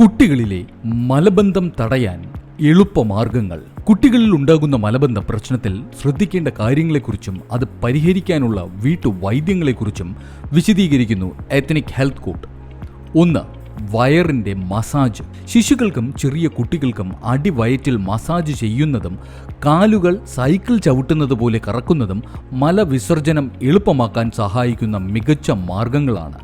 കുട്ടികളിലെ മലബന്ധം തടയാൻ എളുപ്പമാർഗങ്ങൾ. കുട്ടികളിൽ ഉണ്ടാകുന്ന മലബന്ധ പ്രശ്നത്തിൽ ശ്രദ്ധിക്കേണ്ട കാര്യങ്ങളെക്കുറിച്ചും അത് പരിഹരിക്കാനുള്ള വീട്ടുവൈദ്യങ്ങളെക്കുറിച്ചും വിശദീകരിക്കുന്നു എത്നിക് ഹെൽത്ത് കോട്ട് ഒന്ന് വയറിന്റെ മസാജ്. ശിശുക്കൾക്കും ചെറിയ കുട്ടികൾക്കും അടിവയറ്റിൽ മസാജ് ചെയ്യുന്നതും കാലുകൾ സൈക്കിൾ ചവിട്ടുന്നത് പോലെ കറക്കുന്നതും മലവിസർജനം എളുപ്പമാക്കാൻ സഹായിക്കുന്ന മികച്ച മാർഗങ്ങളാണ്.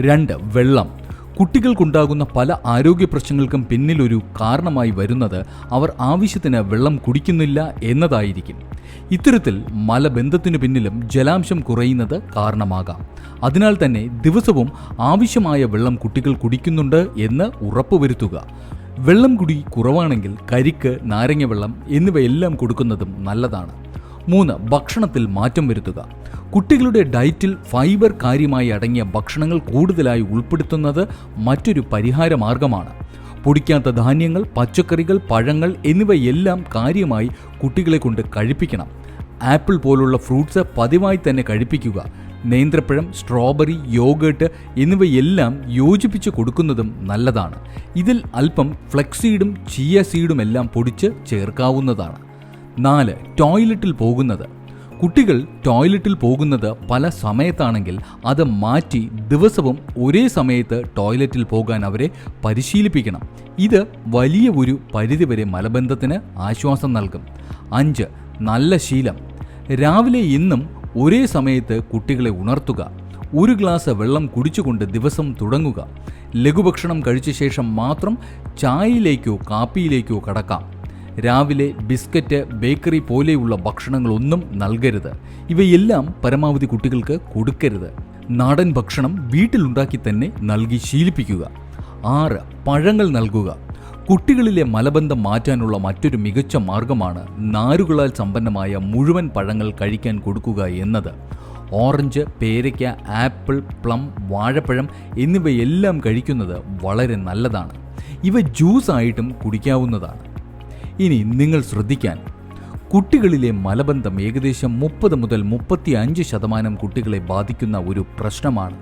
രണ്ട് വെള്ളം. കുട്ടികൾക്കുണ്ടാകുന്ന പല ആരോഗ്യ പ്രശ്നങ്ങൾക്കും പിന്നിലൊരു കാരണമായി വരുന്നത് അവർ ആവശ്യത്തിന് വെള്ളം കുടിക്കുന്നില്ല എന്നതായിരിക്കും. ഇത്തരത്തിൽ മലബന്ധത്തിനു പിന്നിലും ജലാംശം കുറയുന്നത് കാരണമാകാം. അതിനാൽ തന്നെ ദിവസവും ആവശ്യമായ വെള്ളം കുട്ടികൾ കുടിക്കുന്നുണ്ട് എന്ന് ഉറപ്പുവരുത്തുക. വെള്ളം കുടി കുറവാണെങ്കിൽ കരിക്ക് നാരങ്ങ വെള്ളം എന്നിവയെല്ലാം കൊടുക്കുന്നതും നല്ലതാണ്. മൂന്ന് ഭക്ഷണത്തിൽ മാറ്റം വരുത്തുക. കുട്ടികളുടെ ഡയറ്റിൽ ഫൈബർ കാര്യമായി അടങ്ങിയ ഭക്ഷണങ്ങൾ കൂടുതലായി ഉൾപ്പെടുത്തുന്നത് മറ്റൊരു പരിഹാര മാർഗമാണ്. പൊടിക്കാത്ത ധാന്യങ്ങൾ പച്ചക്കറികൾ പഴങ്ങൾ എന്നിവയെല്ലാം കാര്യമായി കുട്ടികളെ കൊണ്ട് കഴിപ്പിക്കണം. ആപ്പിൾ പോലുള്ള ഫ്രൂട്ട്സ് പതിവായി തന്നെ കഴിപ്പിക്കുക. നേന്ത്രപ്പഴം സ്ട്രോബെറി യോഗേട്ട് എന്നിവയെല്ലാം യോജിപ്പിച്ച് കൊടുക്കുന്നതും നല്ലതാണ്. ഇതിൽ അല്പം ഫ്ലെക്സീഡും ചിയ സീഡും എല്ലാം പൊടിച്ച് ചേർക്കാവുന്നതാണ്. നാല് ടോയ്ലറ്റിൽ പോകുന്നത്. കുട്ടികൾ ടോയ്ലറ്റിൽ പോകുന്നത് പല സമയത്താണെങ്കിൽ അത് മാറ്റി ദിവസവും ഒരേ സമയത്ത് ടോയ്ലറ്റിൽ പോകാൻ അവരെ പരിശീലിപ്പിക്കണം. ഇത് വലിയ ഒരു പരിധിവരെ മലബന്ധത്തിന് ആശ്വാസം നൽകും. അഞ്ച് നല്ല ശീലം. രാവിലെ ഇന്നും ഒരേ സമയത്ത് കുട്ടികളെ ഉണർത്തുക. ഒരു ഗ്ലാസ് വെള്ളം കുടിച്ചുകൊണ്ട് ദിവസം തുടങ്ങുക. ലഘുഭക്ഷണം കഴിച്ച ശേഷം മാത്രം ചായയിലേക്കോ കാപ്പിയിലേക്കോ കടക്കാം. രാവിലെ ബിസ്ക്കറ്റ് ബേക്കറി പോലെയുള്ള ഭക്ഷണങ്ങളൊന്നും നൽകരുത്. ഇവയെല്ലാം പരമാവധി കുട്ടികൾക്ക് കൊടുക്കരുത്. നാടൻ ഭക്ഷണം വീട്ടിലുണ്ടാക്കി തന്നെ നൽകി ശീലിപ്പിക്കുക. ആറ് പഴങ്ങൾ നൽകുക. കുട്ടികളിലെ മലബന്ധം മാറ്റാനുള്ള മറ്റൊരു മികച്ച മാർഗമാണ് നാരുകളാൽ സമ്പന്നമായ മുഴുവൻ പഴങ്ങൾ കഴിക്കാൻ കൊടുക്കുക എന്നത്. ഓറഞ്ച് പേരയ്ക്ക ആപ്പിൾ പ്ലം വാഴപ്പഴം എന്നിവയെല്ലാം കഴിക്കുന്നത് വളരെ നല്ലതാണ്. ഇവ ജ്യൂസായിട്ടും കുടിക്കാവുന്നതാണ്. ഇനി നിങ്ങൾ ശ്രദ്ധിക്കാൻ. കുട്ടികളിലെ മലബന്ധം ഏകദേശം മുപ്പത് മുതൽ മുപ്പത്തി അഞ്ച് ശതമാനം കുട്ടികളെ ബാധിക്കുന്ന ഒരു പ്രശ്നമാണ്.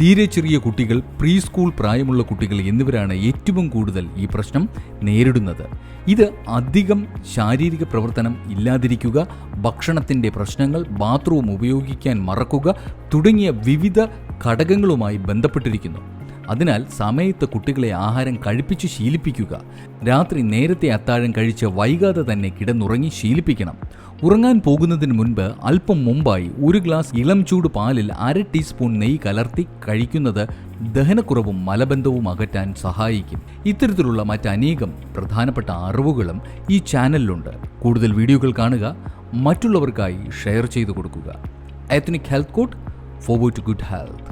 തീരെ ചെറിയ കുട്ടികൾ പ്രീ സ്കൂൾ പ്രായമുള്ള കുട്ടികൾ എന്നിവരാണ് ഏറ്റവും കൂടുതൽ ഈ പ്രശ്നം നേരിടുന്നത്. ഇത് അധികം ശാരീരിക പ്രവർത്തനം ഇല്ലാതിരിക്കുക ഭക്ഷണത്തിന്റെ പ്രശ്നങ്ങൾ ബാത്റൂം ഉപയോഗിക്കാൻ മറക്കുക തുടങ്ങിയ വിവിധ ഘടകങ്ങളുമായി ബന്ധപ്പെട്ടിരിക്കുന്നു. അതിനാൽ സമയത്ത് കുട്ടികളെ ആഹാരം കഴിപ്പിച്ച് ശീലിപ്പിക്കുക. രാത്രി നേരത്തെ അത്താഴം കഴിച്ച് വൈകാതെ തന്നെ കിടന്നുറങ്ങി ശീലിപ്പിക്കണം. ഉറങ്ങാൻ പോകുന്നതിന് മുൻപ് അല്പം മുമ്പായി ഒരു ഗ്ലാസ് ഇളം ചൂട് പാലിൽ അര ടീസ്പൂൺ നെയ്യ് കലർത്തി കഴിക്കുന്നത് ദഹനക്കുറവും മലബന്ധവും അകറ്റാൻ സഹായിക്കും. ഇത്തരത്തിലുള്ള മറ്റനേകം പ്രധാനപ്പെട്ട അറിവുകളും ഈ ചാനലിലുണ്ട്. കൂടുതൽ വീഡിയോകൾ കാണുക മറ്റുള്ളവർക്കായി ഷെയർ ചെയ്തു കൊടുക്കുക. Ethnic health code forward to good health